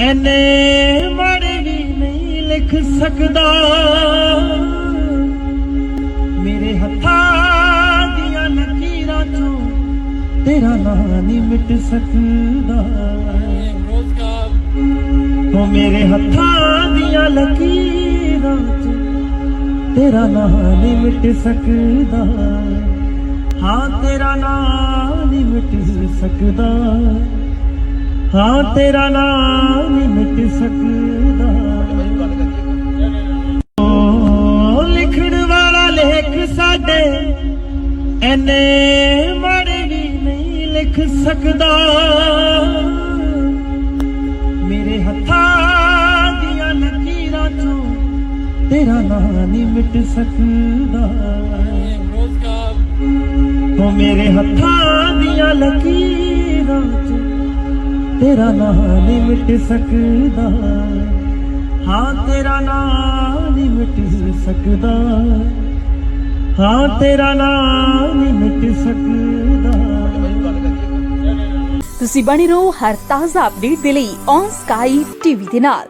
ਐਨੇ ਮਾੜੇ ਵੀ ਨਹੀਂ ਲਿਖ ਸਕਦਾ। ਮੇਰੇ ਹੱਥਾਂ ਦੀਆਂ ਲਕੀਰਾਂ ਚੋਂ ਤੇਰਾ ਨਾਂ ਨਹੀਂ ਮਿਟ ਸਕਦਾ। ਹੋ ਮੇਰੇ ਹੱਥਾਂ ਦੀਆਂ ਲਕੀਰਾਂ ਚੋਂ ਤੇਰਾ ਨਾਂ ਨਹੀਂ ਮਿਟ ਸਕਦਾ। ਹਾਂ, ਤੇਰਾ ਨਾਂ ਨਹੀਂ ਮਿਟ ਸਕਦਾ। ਹਾਂ, ਤੇਰਾ ਨਾਂ ਸਕਦਾ। ਲਿਖਣ ਵਾਲਾ ਲੇਖ ਸਾਡੇ ਐਨੇ ਮਾੜੇ ਵੀ ਨਹੀਂ ਲਿਖ ਸਕਦਾ। ਮੇਰੇ ਹੱਥਾਂ ਦੀਆਂ ਲਕੀਰਾਂ ਚੋਂ ਤੇਰਾ ਨਾਂ ਨਹੀਂ ਮਿਟ ਸਕਦਾ। ਹੋ ਮੇਰੇ ਹੱਥਾਂ ਦੀਆਂ ਲਕੀਰਾਂ ਚ ਤੇਰਾ ਨਾਂ ਨਹੀਂ ਮਿਟ ਸਕਦਾ। ਹਾਂ, ਤੇਰਾ ਨਾਂ ਨਹੀਂ ਮਿਟ ਸਕਦਾ। ਹਾਂ, ਤੇਰਾ ਨਾਂ ਨਹੀਂ ਮਿਟ ਸਕਦਾ। ਤੁਸੀਂ ਬਣੇ ਰਹੋ ਹਰ ਤਾਜ਼ਾ ਅਪਡੇਟ ਦੇ ਲਈ ਔਨ ਸਕਾਈ ਟੀਵੀ ਦੇ ਨਾਲ।